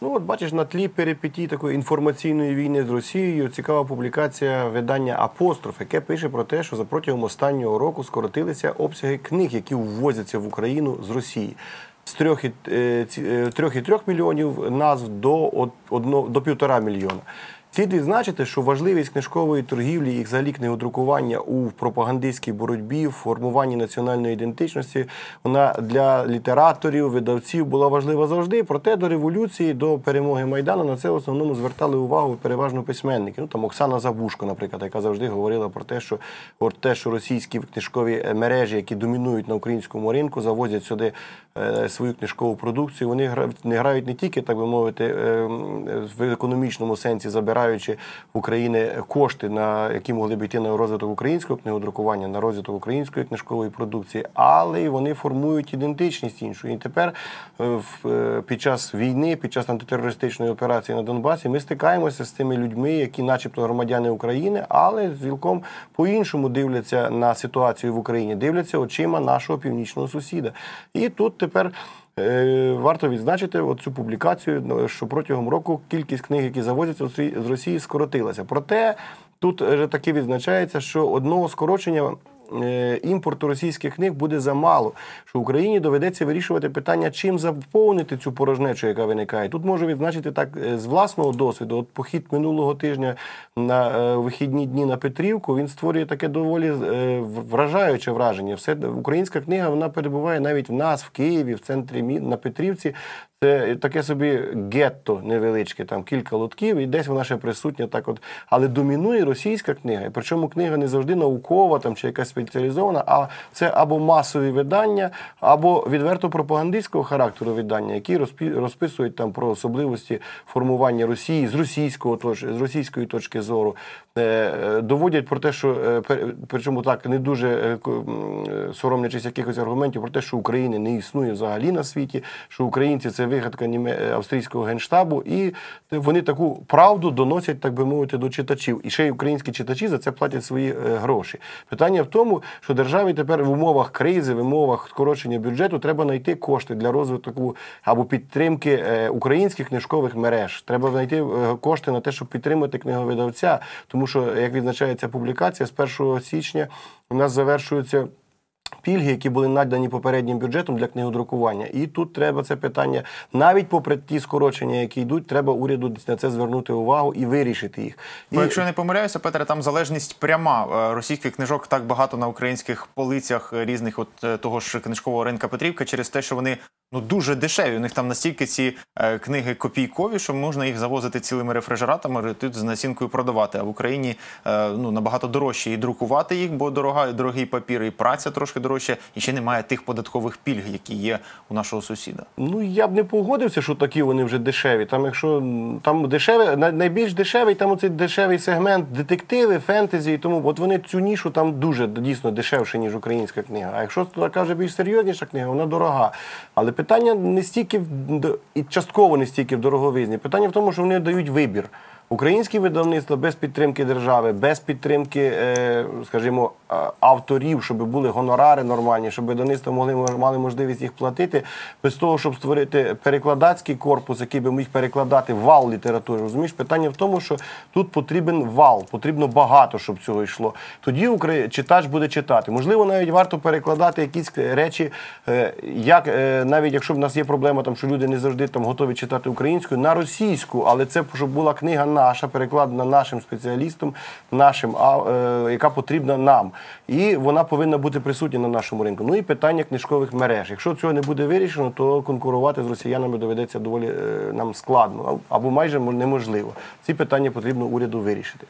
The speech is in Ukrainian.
Ну, от бачиш, на тлі перипетій такої інформаційної війни з Росією цікава публікація видання Апостроф, яке пише про те, що за протягом останнього року скоротилися обсяги книг, які ввозяться в Україну з Росії. З 3,3 мільйонів назв до, од- одно- до півтора мільйона. Слід відзначити, що важливість книжкової торгівлі і взагалі книгодрукування у пропагандистській боротьбі, в формуванні національної ідентичності, вона для літераторів, видавців була важлива завжди. Проте до революції, до перемоги Майдану на це в основному звертали увагу переважно письменники. Ну там Оксана Забушко, наприклад, яка завжди говорила про те, що от те, що російські книжкові е, мережі, які домінують на українському ринку, завозять сюди е, свою книжкову продукцію. Вони грають не грають не тільки, так би мовити, е, в економічному сенсі, забираючи в України кошти, на які могли б йти на розвиток українського книгодрукування, на розвиток української книжкової продукції, але й вони формують ідентичність іншу. І тепер е, в- е, під час війни, під час антитерористичної операції на Донбасі, ми стикаємося з тими людьми, які, начебто, громадяни України, але цілком по-іншому дивляться на ситуацію в Україні, дивляться очима нашого північного сусіда. І тут тепер. Е, Варто відзначити оцю публікацію, ну, що протягом року кількість книг, які завозяться з Росії- скоротилася. Проте тут е, таки відзначається, що одного скорочення е, імпорту російських книг буде замало. Що Україні доведеться вирішувати питання, чим заповнити цю порожнечу, яка виникає. Тут можу відзначити так е, з власного досвіду. От похід минулого тижня на е, вихідні дні на Петрівку він створює таке доволі е, вражаюче враження. Все українська книга вона перебуває навіть в нас, в Києві, в центрі на Петрівці. Це таке собі гетто невеличке, там кілька лотків, і десь вона ще присутня. Так от, але домінує російська книга. І причому книга не завжди наукова там чи якась спеціалізована, а це або масові видання, або відверто пропагандистського характеру видання, які розписують там про особливості формування Росії з російського точ- з російської точки зору. Е, е, Доводять про те, що е, причому так не дуже соромлячись якихось аргументів про те, що України не існує взагалі на світі, що українці це вигадка е, австрійського генштабу, і вони таку правду доносять, так би мовити, до читачів. І ще й українські читачі за це платять свої е, гроші. Питання в тому, що державі тепер в умовах кризи, в умовах скорочення бюджету треба знайти кошти для розвитку або підтримки е, українських книжкових мереж. Треба знайти кошти на те, щоб підтримати книговидавця. Тому що, як відзначається публікація, з 1 січня у нас завершуються. Пільги, які були надані попереднім бюджетом для книгодрукування, і тут треба це питання, навіть попри ті скорочення, які йдуть, треба уряду на це звернути увагу і вирішити їх. Бо І- якщо я не помиляюся, Петре, там залежність пряма Е, російських книжок так багато на українських полицях е, різних, от е, того ж книжкового ринка Петрівка, через те, що вони ну дуже дешеві. У них там настільки ці е, книги копійкові, що можна їх завозити цілими рефрижератами, тут з націнкою продавати. А в Україні е, ну набагато дорожче і друкувати їх, бо дорога, дорогий папір, і праця трошки дорожча, і ще немає тих податкових пільг, які є у нашого сусіда. Ну я б не погодився, що такі вони вже дешеві. Там, якщо там дешеве, най- найбільш дешевий, там оцей дешевий сегмент детективи, фентезі і тому. От вони цю нішу там дуже дійсно дешевше, ніж українська книга. А якщо така вже більш серйозніша книга, вона дорога. Але питання не стільки і частково не стільки в дороговизні. Питання в тому, що вони дають вибір. Українські видавництва без підтримки держави, без підтримки, е, скажімо, е, авторів, щоб були гонорари нормальні, щоб видавництва могли мали можливість їх платити, без того, щоб створити перекладацький корпус, який би міг перекладати вал літератури. Розумієш, питання в тому, що тут потрібен вал, потрібно багато, щоб цього йшло. Тоді читач буде читати. Можливо, навіть варто перекладати якісь речі, е, як навіть якщо в нас є проблема, там що люди не завжди там готові читати українською на російську, але це щоб була книга наша, перекладена нашим спеціалістом, нашим, е, яка потрібна нам. І вона повинна бути присутня на нашому ринку. Ну і питання книжкових мереж. Якщо цього не буде вирішено, то конкурувати з росіянами доведеться доволі е, нам складно або майже неможливо. Ці питання потрібно уряду вирішити.